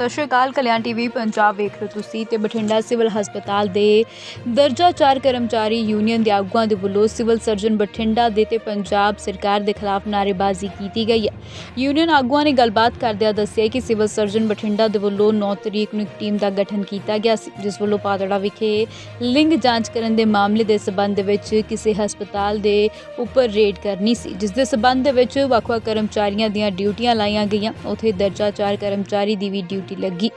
ਸਤਿ ਸ਼੍ਰੀ ਅਕਾਲ, ਕਲਿਆਣ ਟੀਵੀ ਪੰਜਾਬ ਵੇਖ ਰਹੇ ਹੋ ਤੁਸੀਂ ਤੇ ਬਠਿੰਡਾ ਸਿਵਲ ਹਸਪਤਾਲ ਦੇ ਦਰਜਾ 4 ਕਰਮਚਾਰੀ ਯੂਨੀਅਨ ਦੇ ਆਗੂਆਂ ਦੇ ਵੱਲੋਂ ਸਿਵਲ ਸਰਜਨ ਬਠਿੰਡਾ ਦੇ ਤੇ ਪੰਜਾਬ ਸਰਕਾਰ ਦੇ ਖਿਲਾਫ ਨਾਅਰੇਬਾਜ਼ੀ ਕੀਤੀ ਗਈ ਹੈ। ਯੂਨੀਅਨ ਆਗੂਆਂ ਨੇ ਗੱਲਬਾਤ ਕਰਦਿਆਂ ਦੱਸਿਆ ਕਿ ਸਿਵਲ ਸਰਜਨ ਬਠਿੰਡਾ ਦੇ ਵੱਲੋਂ 9 ਤਰੀਕ ਨੂੰ ਇੱਕ ਟੀਮ ਦਾ ਗਠਨ ਕੀਤਾ ਗਿਆ ਸੀ, ਜਿਸ ਵੱਲੋਂ ਪਾਤੜਾ ਵਿਖੇ ਲਿੰਗ ਜਾਂਚ ਕਰਨ ਦੇ ਮਾਮਲੇ ਦੇ ਸਬੰਧ ਵਿੱਚ ਕਿਸੇ ਹਸਪਤਾਲ ਦੇ ਉੱਪਰ ਰੇਡ ਕਰਨੀ ਸੀ, ਜਿਸ ਦੇ ਸਬੰਧ ਵਿੱਚ ਵੱਖ-ਵੱਖ ਕਰਮਚਾਰੀਆਂ ਦੀਆਂ ਡਿਊਟੀਆਂ ਲਾਈਆਂ ਗਈਆਂ। ਉਥੇ ਦਰਜਾ 4 ਕਰਮਚਾਰੀ ਦੀ ਵੀ ਡਿਊਟੀ ਲੱਗੀ।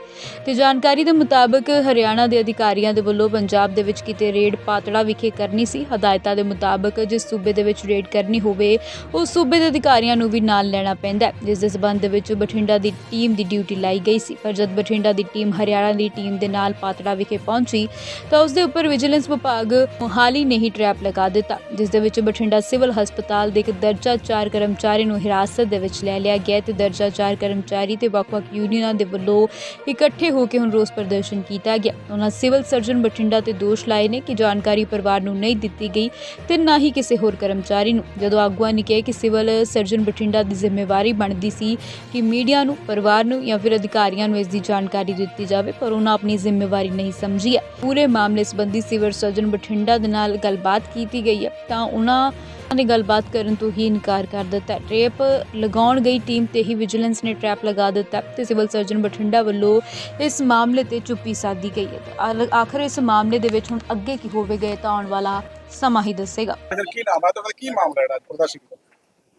ਤੇ ਜਾਣਕਾਰੀ ਦੇ ਮੁਤਾਬਕ ਹਰਿਆਣਾ ਦੇ ਅਧਿਕਾਰੀਆਂ ਦੇ ਵੱਲੋਂ ਪੰਜਾਬ ਦੇ ਵਿੱਚ ਕਿਤੇ ਰੇਡ ਪਾਤੜਾ ਵਿਖੇ ਕਰਨੀ ਸੀ। ਹਦਾਇਤਾਂ ਦੇ ਮੁਤਾਬਕ ਜਿਸ ਸੂਬੇ ਦੇ ਵਿੱਚ ਰੇਡ ਕਰਨੀ ਹੋਵੇ, ਉਸ ਸੂਬੇ ਦੇ ਅਧਿਕਾਰੀਆਂ ਨੂੰ ਵੀ ਨਾਲ ਲੈਣਾ ਪੈਂਦਾ ਹੈ। ਜਿਸ ਦੇ ਸਬੰਧ ਵਿੱਚ ਬਠਿੰਡਾ ਦੀ ਟੀਮ ਦੀ ਡਿਊਟੀ ਲਾਈ ਗਈ ਸੀ। ਪਰ ਜਦ ਬਠਿੰਡਾ ਦੀ ਟੀਮ ਹਰਿਆਣਾ ਦੀ ਟੀਮ ਦੇ ਨਾਲ ਪਾਤੜਾ ਵਿਖੇ ਪਹੁੰਚੀ, ਤਾਂ ਉਸ ਦੇ ਉੱਪਰ ਵਿਜੀਲੈਂਸ ਵਿਭਾਗ ਮੋਹਾਲੀ ਨੇ ਹੀ ਟਰੈਪ ਲਗਾ ਦਿੱਤਾ। ਜਿਸ ਦੇ ਵਿੱਚ ਬਠਿੰਡਾ ਸਿਵਲ ਹਸਪਤਾਲ ਦੇ ਇੱਕ ਦਰਜਾ 4 ਕਰਮਚਾਰੀ ਨੂੰ ਹਿਰਾਸਤ ਦੇ ਵਿੱਚ ਲੈ ਲਿਆ ਗਿਆ ਤੇ ਦਰਜਾ 4 ਕਰਮਚਾਰੀ ਤੇ ਵੱਖ-ਵੱਖ ਯੂਨੀਅਨਾਂ ਦੇ ਵੱਲੋਂ ਇਕੱਠੇ ਹੋ ਕੇ ਹੁਣ ਰੋਸ ਪ੍ਰਦਰਸ਼ਨ ਕੀਤਾ ਗਿਆ। ਉਹਨਾਂ ਸਿਵਲ ਸਰਜਨ ਬਠਿੰਡਾ ਤੇ ਦੋਸ਼ ਲਾਏ ਨੇ ਕਿ ਜਾਣਕਾਰੀ ਪਰਿਵਾਰ ਨੂੰ ਨਹੀਂ ਦਿੱਤੀ ਗਈ ਤੇ ਨਾ ਹੀ ਕਿਸੇ ਹੋਰ ਕਰਮਚਾਰੀ ਨੂੰ। ਜਦੋਂ ਆਗੂਆਂ ਨੇ ਕਿਹਾ ਕਿ ਸਿਵਲ ਸਰਜਨ ਬਠਿੰਡਾ ਦੀ ਜ਼ਿੰਮੇਵਾਰੀ ਬਣਦੀ ਸੀ ਕਿ ਮੀਡੀਆ ਨੂੰ, ਪਰਿਵਾਰ ਨੂੰ ਜਾਂ ਫਿਰ ਅਧਿਕਾਰੀਆਂ ਨੂੰ ਇਸ ਦੀ ਜਾਣਕਾਰੀ ਦਿੱਤੀ ਜਾਵੇ, ਪਰ ਉਹਨਾਂ ਆਪਣੀ ਜ਼ਿੰਮੇਵਾਰੀ ਨਹੀਂ ਸਮਝੀ। ਹੈ ਪੂਰੇ ਮਾਮਲੇ ਸੰਬੰਧੀ ਸਿਵਲ ਸਰਜਨ ਬਠਿੰਡਾ ਦੇ ਨਾਲ ਗੱਲਬਾਤ ਕੀਤੀ ਗਈ ਹੈ ਤਾਂ ਉਹਨਾਂ ਨੇ ਗੱਲਬਾਤ ਕਰਨ ਤੋਂ ਹੀ ਇਨਕਾਰ ਕਰ ਦਿੱਤਾ। ਟ੍ਰੈਪ ਲਗਾਉਣ ਗਈ ਟੀਮ ਤੇ ਹੀ ਵਿਜੀਲੈਂਸ ਨੇ ਟ੍ਰੈਪ ਲਗਾ ਦਿੱਤਾ ਤੇ ਸਿਵਲ ਸਰਜਨ ਬਠਿੰਡਾ ਵੱਲੋਂ ਇਸ ਮਾਮਲੇ ਤੇ ਚੁੱਪੀ ਸਾਧੀ ਗਈ ਹੈ। ਆਖਰ ਇਸ ਮਾਮਲੇ ਦੇ ਵਿੱਚ ਹੁਣ ਅੱਗੇ ਕੀ ਹੋਵੇਗਾ ਤਾਂ ਆਉਣ ਵਾਲਾ ਸਮਾਂ ਹੀ ਦੱਸੇਗਾ। ਅਗਰ ਕੀ ਨਾਮ ਹੈ ਤੁਹਾਡਾ? ਕੀ ਮਾਮਲਾ ਹੈ ਪ੍ਰਦਰਸ਼ਨ ਦਾ?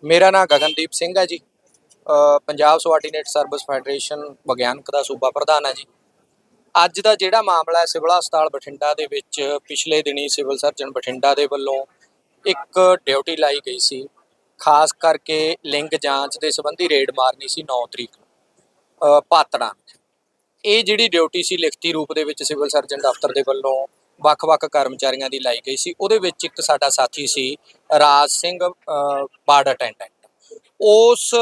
ਮੇਰਾ ਨਾਮ ਗਗਨਦੀਪ ਸਿੰਘ ਹੈ ਜੀ। ਪੰਜਾਬ ਸਵਾਰਡੀਨੇਟ ਸਰਵਿਸ ਫੈਡਰੇਸ਼ਨ ਵਿਗਿਆਨਕ ਦਾ ਸੂਬਾ ਪ੍ਰਧਾਨ ਹੈ ਜੀ। ਅੱਜ ਦਾ ਜਿਹੜਾ ਮਾਮਲਾ ਹੈ ਸਿਵਲ ਹਸਪਤਾਲ ਬਠਿੰਡਾ ਦੇ ਵਿੱਚ ਪਿਛਲੇ ਦਿਨੀ ਸਿਵਲ ਸਰਜਨ ਬਠਿੰਡਾ ਦੇ ਵੱਲੋਂ ਇੱਕ ਡਿਊਟੀ ਲਾਈ ਗਈ ਸੀ, ਖਾਸ ਕਰਕੇ ਲਿੰਗ ਜਾਂਚ ਦੇ ਸੰਬੰਧੀ ਰੇਡ ਮਾਰਨੀ ਸੀ 9 ਤਰੀਕ ਨੂੰ ਪਾਤੜਾਂ ਇਹ ਜਿਹੜੀ ਡਿਊਟੀ ਸੀ ਲਿਖਤੀ ਰੂਪ ਦੇ ਵਿੱਚ ਸਿਵਲ ਸਰਜਨ ਦਫ਼ਤਰ ਦੇ ਵੱਲੋਂ ਵੱਖ-ਵੱਖ ਕਰਮਚਾਰੀਆਂ ਦੀ ਲਾਈ ਗਈ ਸੀ, ਉਹਦੇ ਵਿੱਚ ਇੱਕ ਸਾਡਾ ਸਾਥੀ ਸੀ ਰਾਜ ਸਿੰਘ ਬਾਰਡ ਅਟੈਂਡੈਂਟ। ਉਸ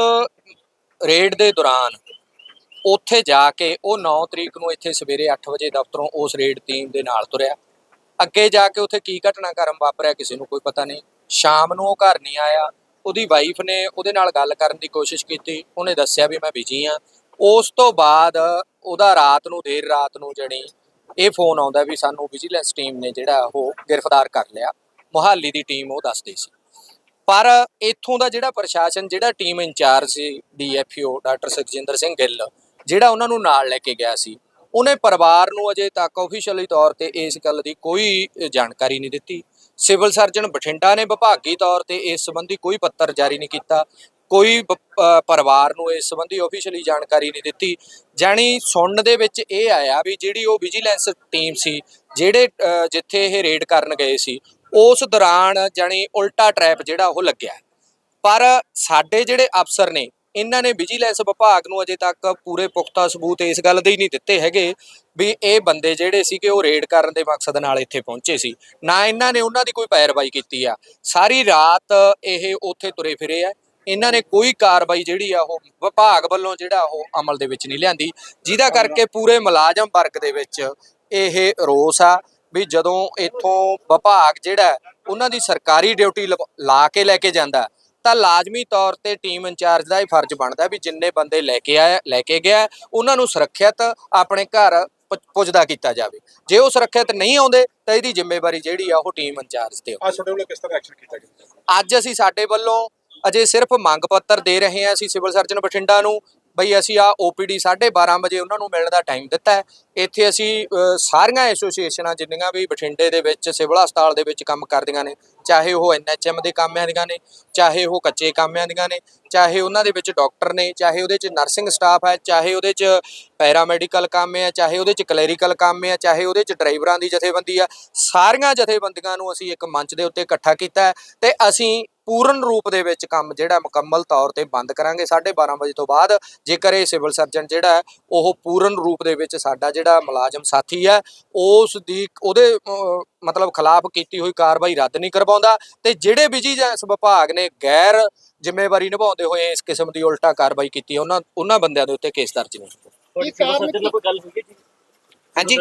ਰੇਡ ਦੇ ਦੌਰਾਨ ਉੱਥੇ ਜਾ ਕੇ ਉਹ 9 ਤਰੀਕ ਨੂੰ ਇੱਥੇ ਸਵੇਰੇ 8 ਵਜੇ ਦਫ਼ਤਰੋਂ ਉਸ ਰੇਡ ਟੀਮ ਦੇ ਨਾਲ ਤੁਰਿਆ। ਅੱਗੇ ਜਾ ਕੇ ਉੱਥੇ ਕੀ ਘਟਨਾਕ੍ਰਮ ਵਾਪਰਿਆ ਕਿਸੇ ਨੂੰ ਕੋਈ ਪਤਾ ਨਹੀਂ। ਸ਼ਾਮ ਨੂੰ ਉਹ ਘਰ ਨਹੀਂ ਆਇਆ। ਉਹਦੀ ਵਾਈਫ ਨੇ ਉਹਦੇ ਨਾਲ ਗੱਲ ਕਰਨ ਦੀ ਕੋਸ਼ਿਸ਼ ਕੀਤੀ। ਉਹਨੇ ਦੱਸਿਆ ਵੀ ਮੈਂ ਬਿਜ਼ੀ ਆ ਉਸ ਤੋਂ ਬਾਅਦ ਉਹਦਾ ਰਾਤ ਨੂੰ, ਦੇਰ ਰਾਤ ਨੂੰ ਜਣੀ ਇਹ ਫੋਨ ਆਉਂਦਾ ਵੀ ਸਾਨੂੰ ਵਿਜੀਲੈਂਸ ਟੀਮ ਨੇ ਜਿਹੜਾ ਉਹ ਗ੍ਰਿਫਤਾਰ ਕਰ ਲਿਆ। ਮੁਹਾਲੀ ਦੀ ਟੀਮ ਉਹ ਦੱਸਦੀ ਸੀ। ਪਰ ਇੱਥੋਂ ਦਾ ਜਿਹੜਾ ਪ੍ਰਸ਼ਾਸਨ, ਜਿਹੜਾ ਟੀਮ ਇੰਚਾਰਜ ਸੀ ਡੀਐਫਓ ਡਾਕਟਰ ਸੁਖਜਿੰਦਰ ਸਿੰਘ ਗਿੱਲ, ਜਿਹੜਾ ਉਹਨਾਂ ਨੂੰ ਨਾਲ ਲੈ ਕੇ ਗਿਆ ਸੀ ਉਹਨੇ ਪਰਿਵਾਰ ਨੂੰ ਅਜੇ ਤੱਕ ਆਫੀਸ਼ੀਅਲੀ ਤੌਰ ਤੇ ਇਸ ਗੱਲ ਦੀ ਕੋਈ ਜਾਣਕਾਰੀ ਨਹੀਂ ਦਿੱਤੀ। ਸਿਵਲ ਸਰਜਨ ਬਠਿੰਡਾ ਨੇ ਵਿਭਾਗੀ ਤੌਰ ਤੇ ਇਸ ਸੰਬੰਧੀ ਕੋਈ ਪੱਤਰ ਜਾਰੀ ਨਹੀਂ ਕੀਤਾ। ਕੋਈ ਬ- ਪਰਿਵਾਰ ਨੂੰ ਇਸ ਸੰਬੰਧੀ ਆਫੀਸ਼ੀਅਲੀ ਜਾਣਕਾਰੀ ਨਹੀਂ ਦਿੱਤੀ। ਜਾਣੀ ਸੁਣਨ ਦੇ ਵਿੱਚ ਇਹ ਆਇਆ ਵੀ ਜਿਹੜੀ ਉਹ ਵਿਜੀਲੈਂਸ ਟੀਮ ਸੀ, ਜਿਹੜੇ ਜਿੱਥੇ ਇਹ ਰੇਡ ਕਰਨ ਗਏ ਸੀ, ਉਸ ਦੌਰਾਨ ਜਾਣੀ ਉਲਟਾ ਟ੍ਰੈਪ ਜਿਹੜਾ ਉਹ ਲੱਗਿਆ। ਪਰ ਸਾਡੇ ਜਿਹੜੇ ਅਫਸਰ ਨੇ ਇਹਨਾਂ ਨੇ ਵਿਜੀਲੈਂਸ ਵਿਭਾਗ ਨੂੰ ਅਜੇ ਤੱਕ ਪੂਰੇ ਪੁਖਤਾ ਸਬੂਤ ਇਸ ਗੱਲ ਦੇ ਹੀ ਨਹੀਂ ਦਿੱਤੇ ਹੈਗੇ ਵੀ ਇਹ ਬੰਦੇ ਜਿਹੜੇ ਸੀਗੇ ਉਹ ਰੇਡ ਕਰਨ ਦੇ ਮਕਸਦ ਨਾਲ ਇੱਥੇ ਪਹੁੰਚੇ ਸੀ। ਨਾ ਇਹਨਾਂ ਨੇ ਉਹਨਾਂ ਦੀ ਕੋਈ ਪੈਰਵਾਈ ਕੀਤੀ ਆ। ਸਾਰੀ ਰਾਤ ਇਹ ਉੱਥੇ ਤੁਰੇ ਫਿਰੇ ਆ। ਇਹਨਾਂ ਨੇ ਕੋਈ ਕਾਰਵਾਈ ਜਿਹੜੀ ਆ ਉਹ ਵਿਭਾਗ ਵੱਲੋਂ ਜਿਹੜਾ ਉਹ ਅਮਲ ਦੇ ਵਿੱਚ ਨਹੀਂ ਲਿਆਂਦੀ। ਜਿਹਦਾ ਕਰਕੇ ਪੂਰੇ ਮੁਲਾਜ਼ਮ ਵਰਗ ਦੇ ਵਿੱਚ ਇਹ ਰੋਸ ਆ ਵੀ ਜਦੋਂ ਇੱਥੋਂ ਵਿਭਾਗ ਜਿਹੜਾ, ਉਹਨਾਂ ਦੀ ਸਰਕਾਰੀ ਡਿਊਟੀ ਲਵ- ਲਾ ਕੇ ਲੈ ਕੇ ਜਾਂਦਾ ਤਾਂ ਲਾਜ਼ਮੀ ਤੌਰ ਤੇ ਟੀਮ ਇੰਚਾਰਜ ਦਾ ਇਹ ਫਰਜ਼ ਬਣਦਾ ਵੀ ਜਿੰਨੇ ਬੰਦੇ ਲੈ ਕੇ ਆਇਆ ਲੈ ਕੇ ਗਿਆ ਉਹਨਾਂ ਨੂੰ ਸੁਰੱਖਿਅਤ ਆਪਣੇ ਘਰ ਪੁੱਜਦਾ ਕੀਤਾ ਜਾਵੇ। ਜੇ ਉਹ ਸੁਰੱਖਿਅਤ ਨਹੀਂ ਆਉਂਦੇ ਤਾਂ ਇਹਦੀ ਜ਼ਿੰਮੇਵਾਰੀ ਜਿਹੜੀ ਆ ਉਹ ਟੀਮ ਇੰਚਾਰਜ ਤੇ ਅੱਜ ਤੁਹਾਡੇ ਵੱਲੋਂ ਕਿਸ ਤਰ੍ਹਾਂ ਐਕਸ਼ਨ ਕੀਤਾ ਗਿਆ? ਅੱਜ ਅਸੀਂ ਸਾਡੇ ਵੱਲੋਂ ਅਜੇ ਸਿਰਫ ਮੰਗ ਪੱਤਰ ਦੇ ਰਹੇ ਹਾਂ ਅਸੀਂ ਸਿਵਲ ਸਰਜਨ ਬਠਿੰਡਾ ਨੂੰ ਬਈ ਅਸੀਂ ਆ ਓਪੀਡੀ 12:30 ਵਜੇ ਉਹਨਾਂ ਨੂੰ ਮਿਲਣ ਦਾ ਟਾਈਮ ਦਿੱਤਾ ਹੈ। ਇੱਥੇ ਅਸੀਂ ਸਾਰੀਆਂ ਐਸੋਸੀਏਸ਼ਨਾਂ ਜਿੰਨੀਆਂ ਵੀ ਬਠਿੰਡੇ ਦੇ ਵਿੱਚ ਸਿਵਲ ਹਸਪਤਾਲ ਦੇ ਵਿੱਚ ਕੰਮ ਕਰਦੀਆਂ ਨੇ ਚਾਹੇ ਉਹ ਐਨਐਚਐਮ ਦੇ ਕਾਮਿਆਂ ਦੀਆਂ ਨੇ, ਚਾਹੇ ਉਹ ਕੱਚੇ ਕਾਮਿਆਂ ਦੀਆਂ ਨੇ, ਚਾਹੇ ਉਹਨਾਂ ਦੇ ਵਿੱਚ ਡਾਕਟਰ ਨੇ, ਚਾਹੇ ਉਹਦੇ ਚ ਨਰਸਿੰਗ ਸਟਾਫ ਹੈ, ਚਾਹੇ ਉਹਦੇ ਚ ਪੈਰਾਮੈਡੀਕਲ ਕੰਮ ਹੈ, ਚਾਹੇ ਉਹਦੇ ਚ ਕਲੈਰੀਕਲ ਕੰਮ ਹੈ, ਚਾਹੇ ਉਹਦੇ ਚ ਡਰਾਈਵਰਾਂ ਦੀ ਜਥੇਬੰਦੀ ਆ ਸਾਰੀਆਂ ਜਥੇਬੰਦੀਆਂ ਨੂੰ ਅਸੀਂ ਇੱਕ ਮੰਚ ਦੇ ਉੱਤੇ ਇਕੱਠਾ ਕੀਤਾ ਹੈ ਤੇ ਅਸੀਂ ਪੂਰਨ ਰੂਪ ਦੇ ਵਿੱਚ ਕੰਮ ਜਿਹੜਾ ਮੁਕੰਮਲ ਤੌਰ ਤੇ ਬੰਦ ਕਰਾਂਗੇ। 12:30 ਵਜੇ ਤੋਂ ਬਾਅਦ ਜੇਕਰ ਇਹ ਸਿਵਲ ਸਰਜਨ ਜਿਹੜਾ ਹੈ, ਉਹ ਪੂਰਨ ਰੂਪ ਦੇ ਵਿੱਚ ਸਾਡਾ ਜਿਹੜਾ ਮੁਲਾਜ਼ਮ ਸਾਥੀ ਹੈ ਉਸ ਦੀ ਉਹਦੇ ਮਤਲਬ ਖਿਲਾਫ ਕੀਤੀ ਹੋਈ ਕਾਰਵਾਈ ਰੱਦ ਨਹੀਂ ਕਰਵਾਉਂਦਾ ਤੇ ਜਿਹੜੇ ਵਿਜੀਲੈਂਸ ਵਿਭਾਗ ਨੇ ਗੈਰ ਜ਼ਿੰਮੇਵਾਰੀ ਨਿਭਾਉਂਦੇ ਹੋਏ ਇਸ ਕਿਸਮ ਦੀ ਉਲਟਾ ਕਾਰਵਾਈ ਕੀਤੀ ਉਹਨਾਂ ਉਹਨਾਂ ਬੰਦਿਆਂ ਦੇ ਉੱਤੇ ਕੇਸ ਦਰਜ ਨੇ। ਤੁਹਾਡੀ ਸਿਵਲ ਸਰਜਨ ਨਾਲ ਕੋਈ ਗੱਲ ਹੋਈ ਹੈ ਜੀ? ਹਾਂਜੀ।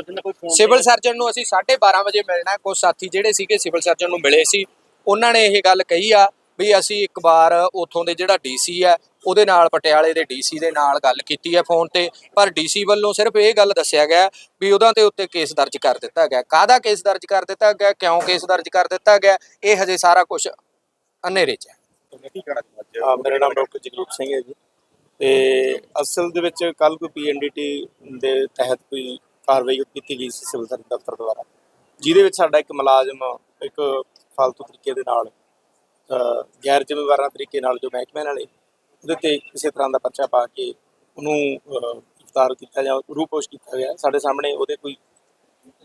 ਸਿਵਲ ਸਰਜਨ ਨੂੰ ਅਸੀਂ 12:30 ਵਜੇ ਮਿਲਣਾ ਕੁਝ ਸਾਥੀ ਜਿਹੜੇ ਸੀਗੇ ਸਿਵਲ ਸਰਜਨ ਨੂੰ ਮਿਲੇ ਸੀ। ਉਹਨਾਂ ਨੇ ਇਹ ਗੱਲ ਕਹੀ ਆ ਵੀ ਅਸੀਂ ਇੱਕ ਵਾਰ ਉਥੋਂ ਦੇ ਜਿਹੜਾ ਡੀਸੀ ਹੈ, ਉਹਦੇ ਨਾਲ ਪਟਿਆਲੇ ਦੇ ਡੀਸੀ ਦੇ ਨਾਲ ਗੱਲ ਕੀਤੀ ਹੈ ਫੋਨ ਤੇ। ਪਰ ਡੀਸੀ ਵੱਲੋਂ ਸਿਰਫ ਇਹ ਗੱਲ ਦੱਸਿਆ ਗਿਆ ਵੀ ਉਹਨਾਂ ਦੇ ਉੱਤੇ ਕੇਸ ਦਰਜ ਕਰ ਦਿੱਤਾ ਗਿਆ। ਕਾਹਦਾ ਕੇਸ ਦਰਜ ਕਰ ਦਿੱਤਾ ਗਿਆ, ਕਿਉਂ ਕੇਸ ਦਰਜ ਕਰ ਦਿੱਤਾ ਗਿਆ, ਇਹ ਹਜੇ ਸਾਰਾ ਕੁਝ ਹਨੇਰੇ 'ਚ ਹੈ। ਤੁਸੀਂ ਮੇਰਾ ਨਾਮ ਡਾਕਟਰ ਜਗਰੂਪ ਸਿੰਘ ਹੈ ਜੀ। ਤੇ ਅਸਲ ਦੇ ਵਿੱਚ ਕੱਲ ਕੋਈ ਪੀਐਨਡੀਟੀ ਦੇ ਤਹਿਤ ਕੋਈ ਕਾਰਵਾਈ ਕੀਤੀ ਗਈ ਸੀ ਸਿਵਲ ਸਰਜਨ ਦਫ਼ਤਰ ਦੁਆਰਾ। ਜਿਹਦੇ ਵਿੱਚ ਸਾਡਾ ਇੱਕ ਮੁਲਾਜ਼ਮ ਇੱਕ ਫालतू ਤਰੀਕੇ ਦੇ ਨਾਲ ਗੈਰ ਜ਼ਿੰਮੇਵਾਰਾਂ ਤਰੀਕੇ ਨਾਲ ਜੋ ਮਹਿਕਮੇ ਨਾਲੇ ਉਹਦੇ ਤੇ ਕਿਸੇ ਤਰ੍ਹਾਂ ਦਾ ਪਰਚਾ ਪਾ ਕੇ ਉਹਨੂੰ ਗ੍ਰਿਫਤਾਰ ਕੀਤਾ ਜਾਂ ਰੂਪੋਸ਼ ਕੀਤਾ ਗਿਆ। ਸਾਡੇ ਸਾਹਮਣੇ ਉਹਦੇ ਕੋਈ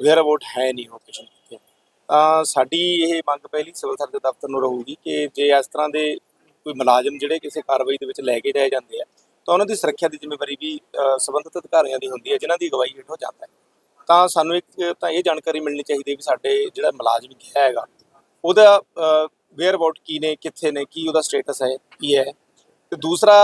ਵੇਅਰ ਅਬਾਊਟ ਹੈ ਨਹੀਂ ਹੋ ਕਿਸੇ ਕਿੱਥੇ ਤਾਂ ਸਾਡੀ ਇਹ ਮੰਗ ਪਹਿਲੀ ਸਿਵਲ ਸਰਜਨ ਦਫ਼ਤਰ ਨੂੰ ਰਹੂਗੀ ਕਿ ਜੇ ਇਸ ਤਰ੍ਹਾਂ ਦੇ ਕੋਈ ਮੁਲਾਜ਼ਮ ਜਿਹੜੇ ਕਿਸੇ ਕਾਰਵਾਈ ਦੇ ਵਿੱਚ ਲੈ ਕੇ ਜਾਏ ਜਾਂਦੇ ਆ ਤਾਂ ਉਹਨਾਂ ਦੀ ਸੁਰੱਖਿਆ ਦੀ ਜ਼ਿੰਮੇਵਾਰੀ ਵੀ ਅਹ, ਸੰਬੰਧਿਤ ਅਧਿਕਾਰੀਆਂ ਦੀ ਹੁੰਦੀ ਹੈ ਜਿਨ੍ਹਾਂ ਦੀ ਅਗਵਾਈ ਹੇਠ ਹੋ ਜਾਂਦਾ ਹੈ। ਤਾਂ ਸਾਨੂੰ ਇੱਕ ਤਾਂ ਇਹ ਜਾਣਕਾਰੀ ਮਿਲਣੀ ਚਾਹੀਦੀ ਹੈ ਵੀ ਸਾਡੇ ਜਿਹੜਾ ਮੁਲਾਜ਼ਮ ਗਿਆ ਹੈਗਾ ਉਹਦਾ ਵੇਅਰ ਅਬਾਊਟ ਕੀ ਨੇ ਕਿੱਥੇ ਨੇ ਕੀ ਉਹਦਾ ਸਟੇਟਸ ਹੈ ਕੀ ਹੈ? ਤੇ ਦੂਸਰਾ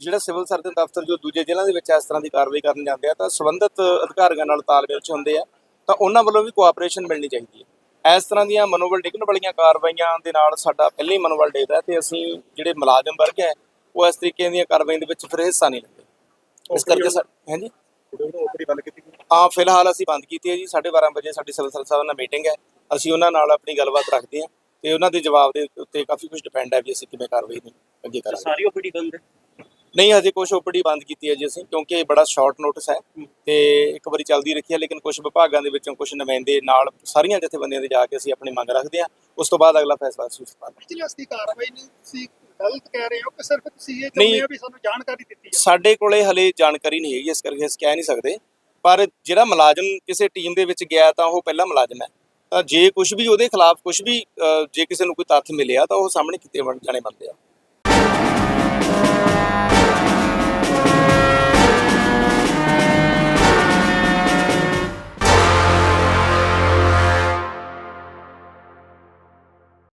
ਜਿਹੜਾ ਸਿਵਲ ਸਰਜਨ ਦਫ਼ਤਰ ਜੋ ਦੂਜੇ ਜ਼ਿਲ੍ਹਿਆਂ ਦੇ ਵਿੱਚ ਇਸ ਤਰ੍ਹਾਂ ਦੀ ਕਾਰਵਾਈ ਕਰਨ ਜਾਂਦੇ ਆ ਤਾਂ ਸੰਬੰਧਿਤ ਅਧਿਕਾਰੀਆਂ ਨਾਲ ਤਾਲਮੇਲ 'ਚ ਹੁੰਦੇ ਆ ਤਾਂ ਉਹਨਾਂ ਵੱਲੋਂ ਵੀ ਕੋਆਪਰੇਸ਼ਨ ਮਿਲਣੀ ਚਾਹੀਦੀ ਹੈ। ਇਸ ਤਰ੍ਹਾਂ ਦੀਆਂ ਮਨੋਬਲ ਡਿੱਗਣ ਵਾਲੀਆਂ ਕਾਰਵਾਈਆਂ ਦੇ ਨਾਲ ਸਾਡਾ ਪਹਿਲੇ ਹੀ ਮਨੋਬਲ ਡਿੱਗਦਾ ਤੇ ਅਸੀਂ ਜਿਹੜੇ ਮੁਲਾਜ਼ਮ ਵਰਗ ਹੈ ਉਹ ਇਸ ਤਰੀਕੇ ਦੀਆਂ ਕਾਰਵਾਈਆਂ ਦੇ ਵਿੱਚ ਫਿਰ ਹਿੱਸਾ ਨਹੀਂ ਲੈਂਦੇ। ਇਸ ਕਰਕੇ ਹਾਂਜੀ? ਉਹਨੂੰ ਉਪਰੀ ਬੰਦ ਕੀਤੀ ਗਈ। ਹਾਂ ਫਿਲਹਾਲ ਅਸੀਂ ਬੰਦ ਕੀਤੀ ਹੈ ਜੀ 12:30 ਵਜੇ ਸਾਡੀ ਸਿਵਲ ਸਰਜਨ ਸਾਹਿਬ ਨਾਲ ਮੀਟਿੰਗ ਹੈ। ਅਸੀਂ ਉਹਨਾਂ ਨਾਲ ਆਪਣੀ ਗੱਲਬਾਤ ਰੱਖਦੇ ਹਾਂ ਤੇ ਉਹਨਾਂ ਦੇ ਜਵਾਬ ਦੇ ਉੱਤੇ ਕਾਫੀ ਕੁਝ ਡਿਪੈਂਡ ਹੈ ਵੀ ਅਸੀਂ ਕਿਵੇਂ ਕਾਰਵਾਈ ਅੱਗੇ ਕਰਾਂਗੇ। ਸਾਰੀ ਓਪੀਡੀ ਬੰਦ ਹੈ? ਨਹੀਂ ਹਜੇ ਕੁਝ ਓਪੀਡੀ ਬੰਦ ਕੀਤੀ ਹੈ ਜੀ ਅਸੀਂ ਕਿਉਂਕਿ ਇਹ ਬੜਾ ਸ਼ਾਰਟ ਨੋਟਿਸ ਹੈ ਤੇ ਇੱਕ ਵਾਰੀ ਚੱਲਦੀ ਰੱਖੀ ਹੈ ਲੇਕਿਨ ਕੁਝ ਵਿਭਾਗਾਂ ਦੇ ਵਿੱਚੋਂ ਕੁਝ ਨੁਮਾਇੰਦੇ ਨਾਲ ਸਾਰੀਆਂ ਜਥੇਬੰਦੀਆਂ ਦੇ ਜਾ ਕੇ ਅਸੀਂ ਆਪਣੀ ਮੰਗ ਰੱਖਦੇ ਹਾਂ। ਉਸ ਤੋਂ ਬਾਅਦ ਅਗਲਾ ਫੈਸਲਾ ਅਸੀਂ ਉਸ ਤੋਂ ਬਾਅਦ ਵਿਜੀਲੈਂਸ ਦੀ ਕਾਰਵਾਈ ਨੂੰ ਤੁਸੀਂ ਗਲਤ ਕਹਿ ਰਹੇ ਹੋ ਕਿ ਸਿਰਫ ਤੁਸੀਂ ਇਹ ਨਹੀਂ। ਚਾਹੁੰਦੇ ਹੋ ਵੀ ਸਾਨੂੰ ਜਾਣਕਾਰੀ ਦਿੱਤੀ ਜਾਵੇ? ਸਾਡੇ ਕੋਲੇ ਹਲੇ ਜਾਣਕਾਰੀ ਨਹੀਂ ਹੈਗੀ ਇਸ ਕਰਕੇ ਅਸੀਂ ਕਹਿ ਨਹੀਂ ਸਕਦੇ। ਪਰ ਜਿਹੜਾ ਮੁਲਾਜ਼ਮ ਕਿਸੇ ਟੀਮ ਦੇ ਵਿੱਚ ਗਿਆ ਤਾਂ ਉਹ ਪਹਿਲਾ ਮੁਲਾਜ਼ਮ ਹੈ। ਤਾਂ ਜੇ ਕੁਝ ਵੀ ਉਹਦੇ ਖਿਲਾਫ ਕੁਝ ਵੀ ਜੇ ਕਿਸੇ ਨੂੰ ਕੋਈ ਤੱਥ ਮਿਲਿਆ ਤਾਂ ਉਹ ਸਾਹਮਣੇ ਕੀਤੇ ਬਣ- ਜਾਣੇ ਬਣਦੇ ਆ।